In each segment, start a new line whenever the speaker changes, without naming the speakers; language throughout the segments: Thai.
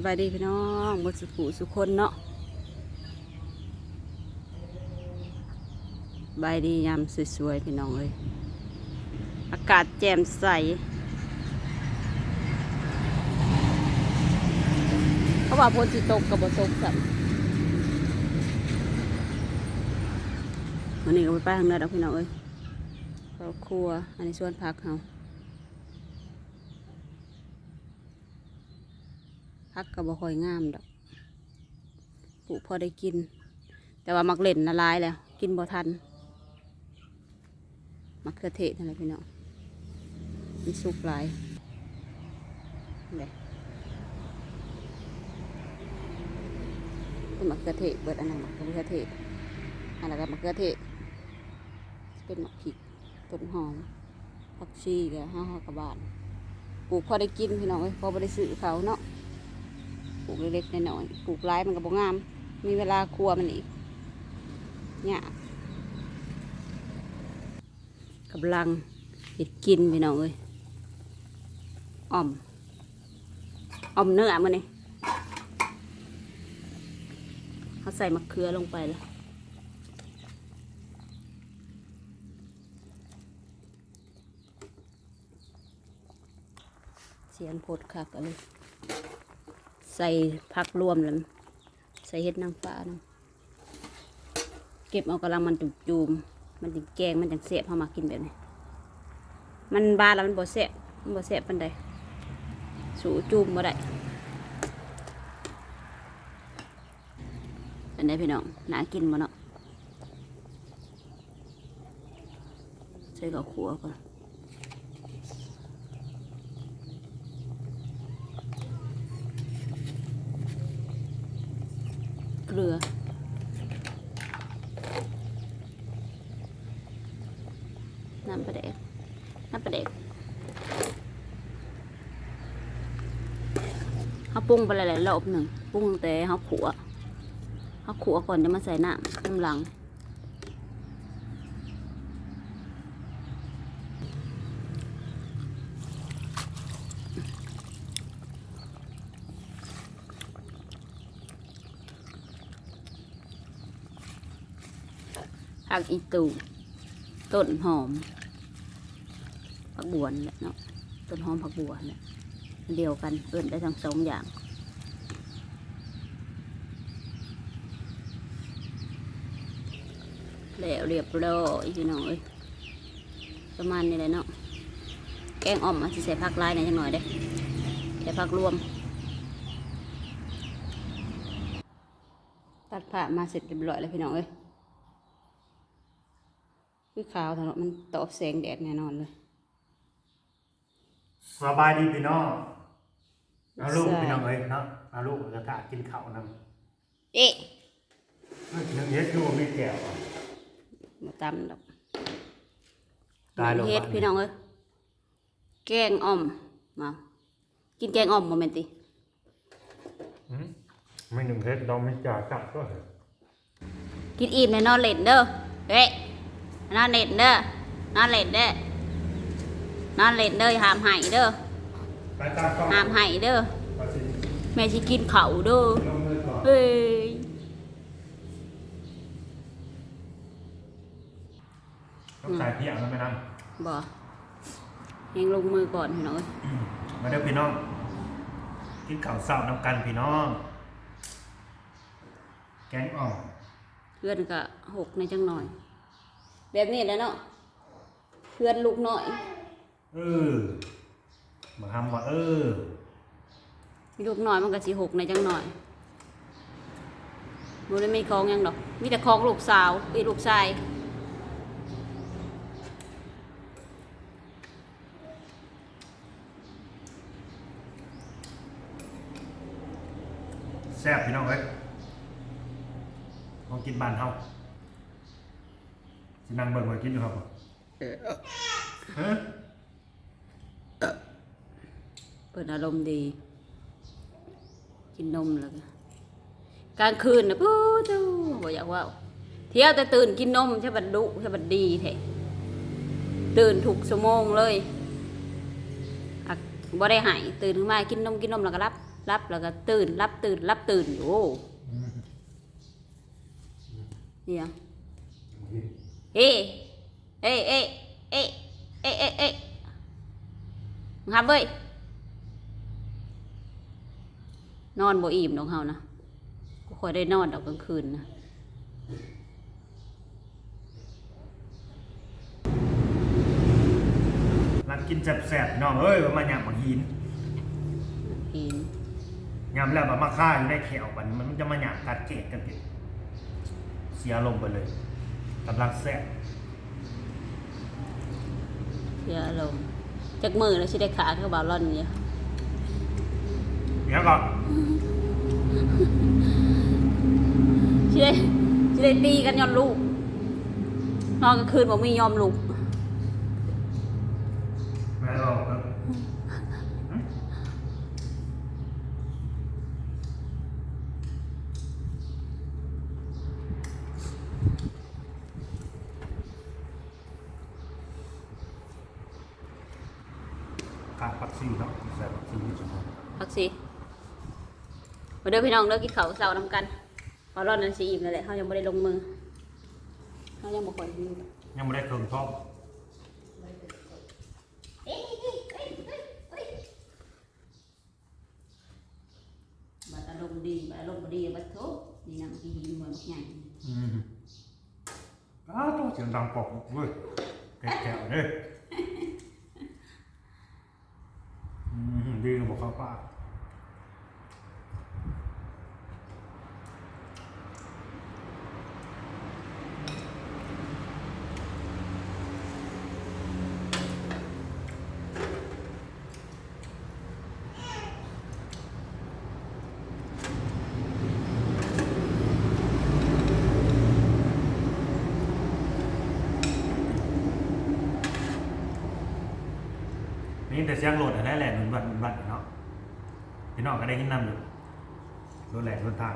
สบายดีพี่น้องบดสุขุสุคนเนาะสบายดียามสวยๆพี่น้องเอ้ยอากาศแจ่มใสเขาว่าพนสิตกกับบตกสัมวันนี้ก็ไปป้าทางเนื้อดอกพี่น้องเอ้ยเขาครัวอันนี้ส่วนพักเขา พักก็บ่ค่อยงามดอกปลูกพอได้กิน แต่ว่ามักเล่นละลายแล้ว กินบ่ทันมักเขือเทศนั่นแหละพี่น้องมันสุกหลายเลยเป็นมักเขือเทศเบิดอันนั้นมักเขือเทศอันนั้นก็มักเขือเทศเป็นมักผิกต้นหอมผักชีก็ห้าห้ากระบาทปลูกพอได้กินพี่น้องเอ้ยพอบ่ได้ซื้อเขาเนาะ ปลูกเล็กๆน้อยๆปลูกร้ายมันก็บ่งาม มีเวลาครัวมันอีกเนี่ยกำลังเห็ดกินพี่น้องเอ้ยอ่อมอ่อมเนื้อมันนี่เขาใส่มะเขือลงไปแล้วเสียนโพดคักอะไร ใส่ผักรวมแล้วใส่เห็ดนางฟ้านะเก็บเอากระลังมันจุจูมๆมันจึงแกงมันจึงเสียบพอมากินแบบนี้ มันบานแล้วมันบ่เสียบมันบ่เสียบปันใดสูจูมบ่ได้เป็นไดพี่น้องน่ากินบ่เนาะใส่กับขัวก่อน ลือ น้ำปลาแดกน้ำปลาแดกเขาปรุงไปหลายๆรอบหนึ่งปรุงแต่เขาขัวเขาขัวก่อนจะมาใส่น้ำน้ำหลัง ผักอีตูต้นหอมผักบัวนี่แหละเนาะต้นหอมผักบัวนี่แหละอันเดียวกันเอิ้นได้ทั้งสองอย่างแล้วเรียบร้อยพี่น้องเอ้ยประมาณนี้เลยเนาะแกงอ่อมอาจจะใส่ผักลายหน่อยจังหน่อยเด้ใส่ผักรวม ตัดผ่ามาเสร็จเรียบร้อยแล้วพี่น้องเอ้ย คือขาวถนนมันตอบแสงแดดแน่นอนเลย
สบายดีพี่น้องเอาลูก
ใช่
พี่น้องเอ้ยเนาะเอาลูกจะกะกินข้าวน
เอ๊ะำ
ยังเฮ็ดอยู่มีแก้วอะ
มาตำดอก
ตายลง
เฮ็ด
บ้าน
พี่น้องเอ้ยแกงอ่อมมากินแกงอ่อมโมเมนติ
หืมไม่หนึ่งเฮ็ดดองไม่จ่าจับก็เหรอ
กินอิ่มในนอนเล่นเด้อเฮ้ย นอนเล่นเด้อนอนเล่นเด้อนอนเล่นเด้อห้ามให้เด้อ
ไปตามกล้อง
ห้ามให้เด้อ
มาสิ
แม่สิกินข้าวเด้อ
ลงมือก่อน
เฮ้ย
ต้องใส่เพียงแล้วไหมนั่น
บ่ยังลงมือก่อนพี่น้องเอ้ย
มาเด้อพี่น้องกินข้าวเช้าน้ำกันพี่น้อง แกงอ่อม
เพื่อนก็หกในจังหน่อย แบบนี้แหล้วเนาะเพื่อนลูกน้อย
เออมาทำว่าเออ
ลูกน้อยมันก็สิหกในจังหน่อยบ่ได้มีของหยังดอก มีแต่ของลูกสาวอีลูกชาย
แซ่บพี่น้องเอ้ยลองกินบ้านเฮา สินั่งเบิ่งไว้กินอยู่ครับผมฮะ
เปิดอารมณ์ดี กินนมแล้วก็กลางคืนนะปู้ตู้บ่อยากเว่าเที่ยวแต่ตื่นกินนมใช่บัดดุใช่บัดดีแท้ตื่นถูกชั่วโมงเลยอะบ่ได้ใหายตื่นขึ้นมากินนมกินนมแล้วก็รับ รับแล้วก็ตื่น รับตื่น รับตื่นอยู่โอ้เนี่ย เอ๊ะเอ๊ะเอ๊ะเอ๊ะเอ๊ะเอ๊ะเอ๊ะมึงทำเว้ยนอนบ่อิ่มดอกเฮานะก็ค่อยได้นอนดอกกลางคืนนะ
รักกินแซ่บๆน้องเอ้ยว่ามาหยามบักหิน
กิน
ยำแล้วแบบมาฆ่าอยู่ในแขวมันมันจะมาหยามกัดเกตกันติเสียลมณ์ไปเลย กำลังแซ่บ
เสียอารมณ์จักมือแล้วสิได้ขาเข้าบาลอนเนี่ย
เดี๋ยวก่อน
สิได้สิได้ตีกันย้อนลูกนอนกลางคืนบ่มียอมลูก
แม่บอกครับขาดปัก ซี่เนาะใส่ปักซี่ที่สมอง
พักสิมาเด้อพี่น้องเด้อกินข้าวเช้านำกันบาลอนนั้นสิอิ่มนั่นแหละเฮายังบ่ได้ลงมือเฮายังบ่ค่อยหิว
ยังไม่ได้เครื่องท้อง
บัดอารมณ์ดีบัดอารมณ์บ่ดีบัดโถนี่นำกินหิวเหมือนบักใหญ่
อืมอ้าวต้องเสียงดังปอกเว้ยแก่ๆเลย อืมดีกว่าบอกข้าวป้า ยังโหลดได้แหละหนุนบัตรหนุนบัตรเนาะพี่น้องก็ได้ยินนำอยู่รถแหลกรถทาง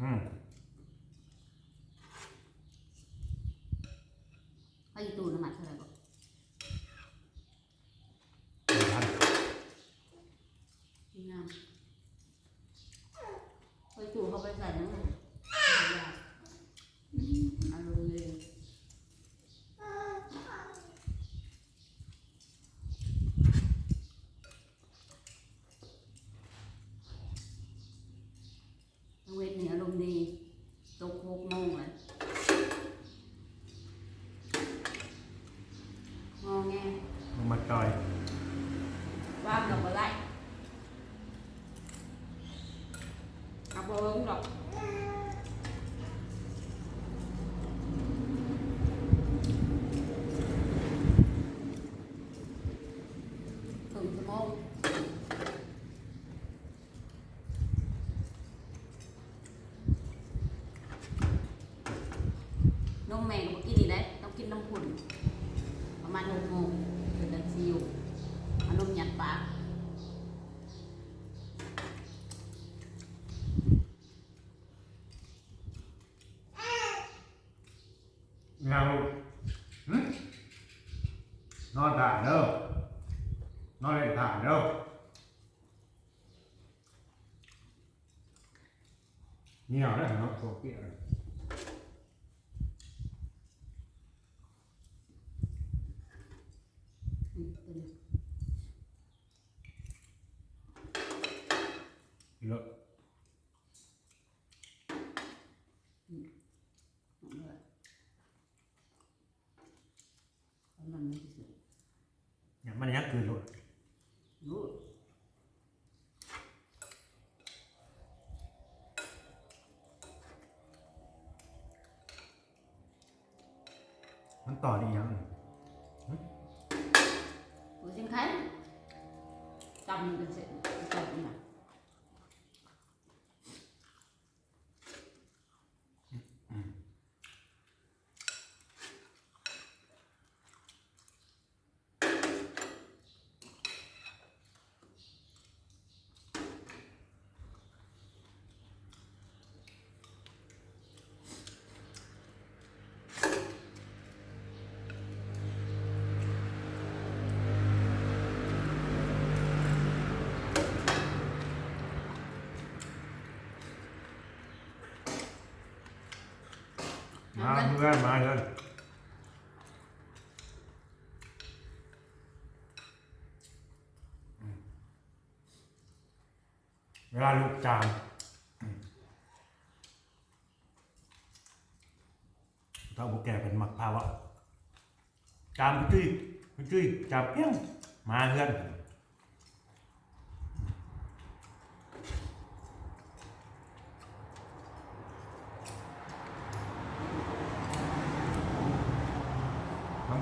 อืม
ไปอยู่ตู้น้ำมันเท่าไหร่บ่
ไม่ทัน
งามเฮาอยู่ตู้เขาไปใส่นั่นน่ะอืมเอาเลย เวทเนี่ยอารมณ์ดีตกหกโมงเลยงอแง
ลงมาจอย
ว่างกับอะไรกับเบิ้งหรอกถึงชั่วโมงนมแม่ก็บ่กินนี่ได้ต้องกิ นนมขุ่นประมาณหกโมงถึงจะซิวอานมยัดปาก
เงาหึนอนถ่านเด้อนอนเล่นถ่านเด้อเนียวได้เนาะโซเกีย
เย
อะ
มันไม่เฉยเนี่ยมั
นยักเกินเลยรู้มันต่อได้ยัง
หัวเส้นไข่จำมันเป็นเส้นจำเป็นหนั
มาเพื่อนมาเพื่อนเวลาลูกจามถ้าบุกแก่เป็นหมักพาวะจามจุ้ยจุ้ยจามเปี้ยงมาเพื่อน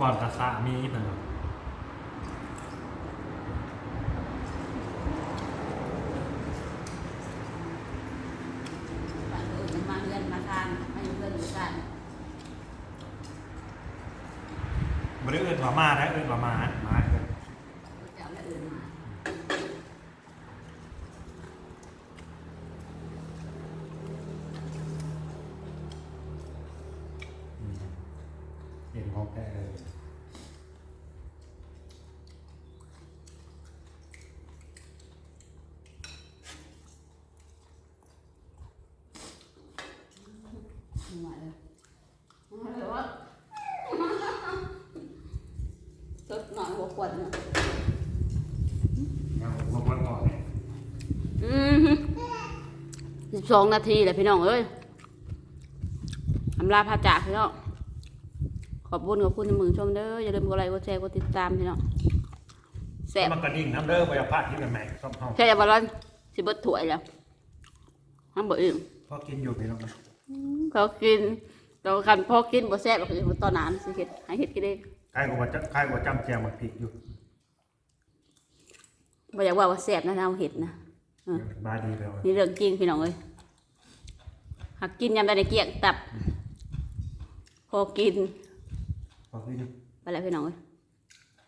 บอลกระสามีเป็นหรอ
บ้านเออมาเฮือนมาทานมาอยู่เฮือนอยู่กัน
ไม่ได้เอื้อนว่ามาได้ เห็นของแกเลย
มาเลยมาเลยวะสดหน่อยหัวขวดเนี่ย
งั้นผมมาวันก่อนเนี่ย
อืมสิบสองนาทีแหละพี่น้องเอ้ยอำลาพาจากพี่น้อง ขอบคุณขอบคุณที่มึงชมเด้ออย่าลืมกดไลค์กดแชร์กดติดตามพี่น้องแซ่บ
มันกระดิ่งน้ำเด้อไปเอาผ้าที่กันไหนซ่อมห้อง
แค่บอลลอนสิเบิดถ้วยแล้วห้ามเบิดอิ่ม
พอกินอยู่พี่น้อง
เขากินเราคันพอกินบ่แซ่บก็คือตอนนั้นสิเฮ็ดให้เฮ็ดกินเอง
ใครก็ว่าจะใครก็ว่าจำแจงมันผิดอยู่
บ่อยากว่าว่าแซ่บนะเอาเฮ็ดนะ
บายดีไปเอา
นี่เรื่องจริงพี่น้องเอ้ยหักกินยามใดได้เกลี้ยงตับ พอกิน
พอกิน
ไ